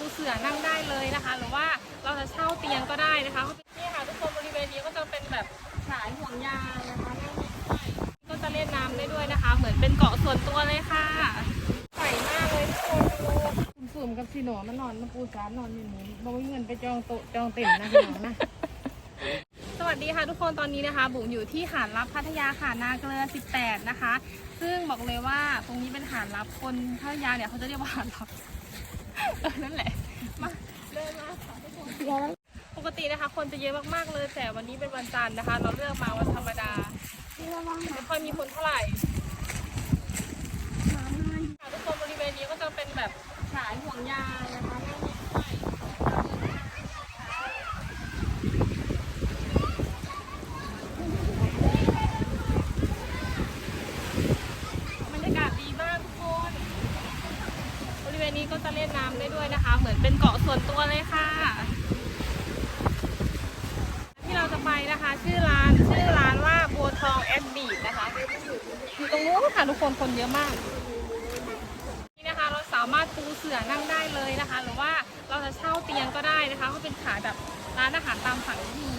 ปูเสื่อนั่งได้เลยนะคะ หรือว่าเราจะเช่าเตียงก็ได้นะคะนี่ค่ะทุกคนบริเวณนี้ก็จะเป็นแบบฉายห่วงยางนะคะนั่งได้ด้วยก็จะเล่นน้ำได้ด้วยนะคะ เหมือนเป็นเกาะส่วนตัวเลยค่ะใสมากเลยทุกคนดูสุ่มๆกับสีหนอมันนอนมันปูสานนอนอยู่นี้บอกว่าเงินไปจองโต๊ะจองเต็นท์นะพี่น้องนะสวัสดีค่ะทุกคนตอนนี้นะคะบุ๋มอยู่ที่หาดรับพัทยาค่ะนาเกลือ 18 นะคะ ซึ่งบอกเลยว่าตรงนี้เป็นหาดรับคนพัทยาเนี่ยเขาจะเรียกว่าหาดรับ เออนั่นแหละ มาเดินมาค่ะทุกคนปกตินะคะ คนจะเยอะมากๆเลย แต่วันนี้เป็นวันจันทร์นะคะ เราเลือกมาวันธรรมดาไม่ค่อยมีคนเท่าไหร่ค่ะทุกคนบริเวณนี้ก็จะเป็นแบบขายห่วงยางนะคะนั่งได้ด้วย บรรยากาศดีมากทุกคน บ ริเวณนี้ก็จะเล่นน้ำได้ด้วยนะคะ เหมือนเป็นเกาะส่วนตัวเลยค่ะ ที่เราจะไปนะคะ ชื่อร้านชื่อร้านว่าบัวทองแอดบีดนะคะอยู่ตรงนู้นค่ะทุกคนคนเยอะมากนี่นะคะ เราสามารถปูเสื่อนั่งได้เลยนะคะ หรือว่าเราจะเช่าเตียงก็ได้นะคะก็เป็นขายแบบร้านอาหารตามสั่งที่มี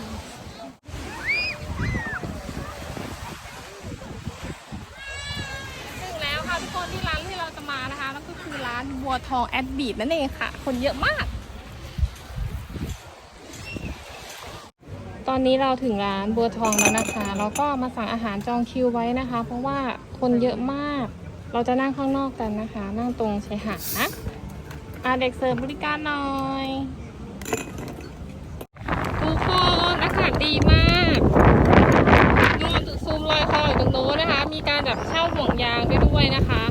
ถึงแล้วค่ะทุกคนที่ร้านที่เราจะมานะคะนั่นก็คือร้านบัวทองแอดบีดนั่นเองค่ะ คนเยอะมาก ตอนนี้เราถึงร้านบัวทองแล้วนะคะเราก็มาสั่งอาหารจองคิวไว้นะคะ เพราะว่าคนเยอะมาก เราจะนั่งข้างนอกกันนะคะ นั่งตรงชายหาดนะอาเด็กเสิร์ฟบริการหน่อยทุกคนอากาศดีมากนู่นซูมรอยคออยู่ตรงโน้นนะคะ มีการแบบเช่าห่วงยางได้ด้วยนะคะ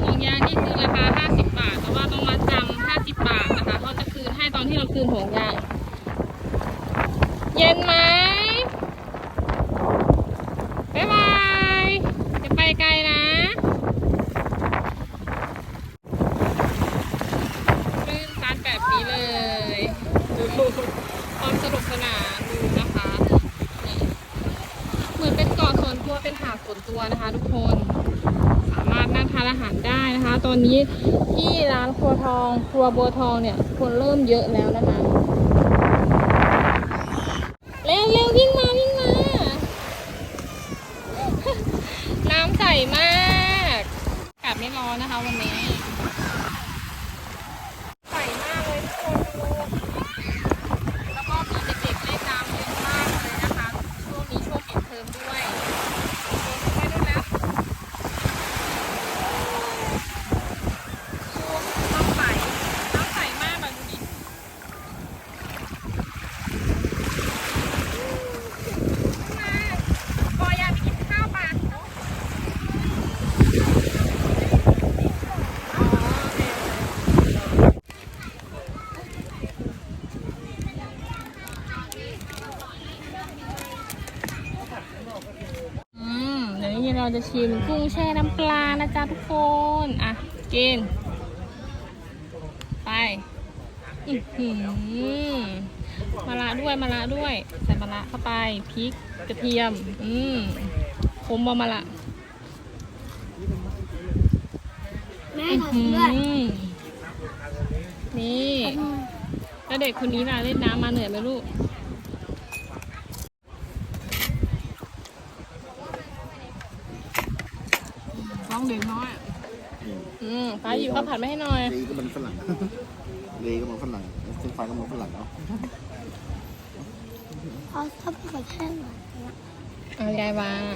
ห่วงยางนี่คือราคา 50 บาท แต่ว่าต้องมาจำ50 บาทนะคะเขาจะคืนให้ตอนที่เราคืนห่วงยาง เย็นไหมบ๊ายบายจะไปไกลนะรื่นซันแบบนี้เลยดูความสนุกสนานดูนะคะนี่ เหมือนเป็นเกาะส่วนตัว เป็นหาดส่วนตัวนะคะ ทุกคน สามารถนั่งทานอาหารได้นะคะ ตอนนี้ที่ร้านครัวทอง ครัวบัวทองเนี่ยคนเริ่มเยอะแล้วนะคะ เร็วเร็ววิ่งมาวิ่งมา น้ำใสมากอากาศไม่ร้อนนะคะวันนี้ ใสมากเลยทุกคนดู แล้วก็มีเด็กๆเล่นน้ำเยอะมากเลยนะคะ ช่วงนี้ช่วงปิดเทอมด้วยไปด้วยนะดูน้ำใสน้ำใสมากแบบดูดิมาปอยาไปกินข้าวปะอ๋อโอเค อืม เดี๋ยวนี้เราจะชิมกุ้งแช่น้ำปลานะจ๊ะทุกคน อะ กิน ไปอื้อหือมะระด้วยมะระด้วย ใส่มะระเข้าไปพริกกระเทียม อืมคมบะมะระแม่อื้อขอหืซื้อด้วยอนี่แล้วเด็กคนนี้ล่ะเล่นน้ำมาเหนื่อยไหมลูก องเด็กน้อยอืมฟ้าหยิบข้าวผัดมาให้หน่อยเลก็มันฝรั่งเลก็มันฝรั่งเส้นไฟก็มันฝรั่งเนาะเอาถ้าเป็นแค่หน่อยเอายายวาง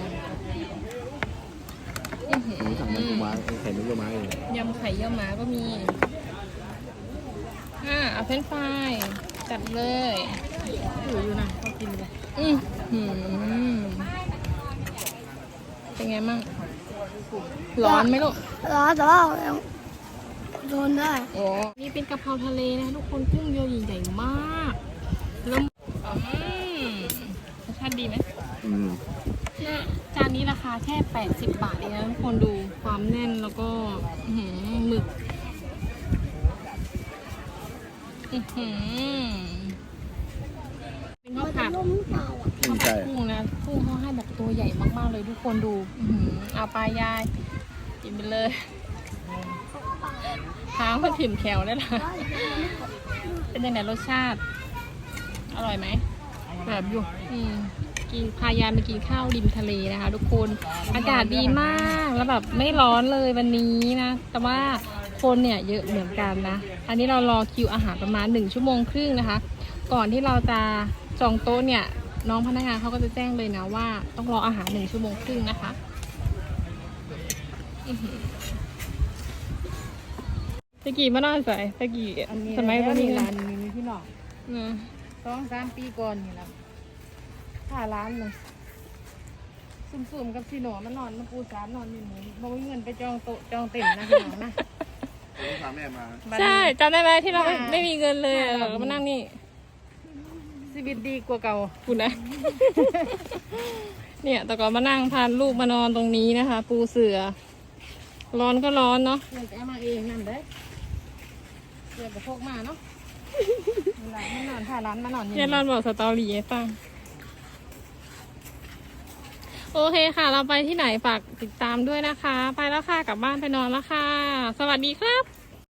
อื้อหืหมูสั่งมันอก็ไม้ไอ้ไข่มันก็ไม้เลยยำไข่เยี่ยวม้าก็มีอ่าเอาเฟรนช์ฟรายจัดเลยอยู่อยู่นะก็กินเลยอือหือเป็นไงมั่ง ร้อนไหมลูก ร้อนแต่ว่ายังโดนได้โอ้นี่เป็นกะเพราทะเลนะทุกคนกุ้งเยอะใหญ่ๆมากแล้วอืมรสชาติดีไหมอืมจานนี้ราคาแค่ 80 บาทเองนะทุกคนดูความแน่นแล้วก็อื้อหือหมึกอื้อหือเป็นข้าวผัดล้มเปล่า อืมใช่ กุ้งนะกุ้งเขาให้แบบตัวใหญ่มากๆเลยทุกคนดูอื้อหือเอาไปยายกินไปเลยหางมันถิ่มแขวได้ละเป็นยังไงรสชาติ อร่อยไหม แบบอยู่อืมกินพายายมากินข้าวริมทะเลนะคะ ทุกคนอากาศดีมากแล้วแบบไม่ร้อนเลยวันนี้นะ แต่ว่าคนเนี่ยเยอะเหมือนกันนะ อันนี้เรารอคิวอาหารประมาณหนึ่งชั่วโมงครึ่งนะคะ ก่อนที่เราจะจองโต๊ะเนี่ย น้องพนักงานเขาก็จะแจ้งเลยนะว่า ต้องรออาหารหนึ่งชั่วโมงครึ่งนะคะอื้อหือตะกี้มานอนใส่ตะกี้อันนี้สมัยแล้ววันนี้นี่นะร้านนี้มีพี่น้องอืมสองสามปีก่อนนี่แหละค่าร้านเลยซุ่มๆกับซีโนมานอนมาปูสามนอนอยู่นี่บ่มีเงินไปจองโต๊ะจองเต็นท์นะพี่น้องนะต้องพาแม่มาบัดใช่นี้จำได้ไหมที่เราไม่ค่ะไม่มีเงินเลยอะค่ะเราก็มานั่งนี่ ชีวิตดีกว่าเก่าคุณนะ เนี่ย แต่ก่อนมานั่งพาลูกมานอนตรงนี้นะคะ ปูเสือ ร้อนก็ร้อนเนาะเงินจะเอามาเองนั่นเด้อเกิดกับพวกมาเนาะเวลาไม่นอนค่าร้านมานอนอยู่เดี๋ยวเราบอกสตอรี่ให้ฟัง โอเคค่ะ เราไปที่ไหนฝากติดตามด้วยนะคะ ไปแล้วค่ะ กลับบ้านไปนอนแล้วค่ะ สวัสดีครับ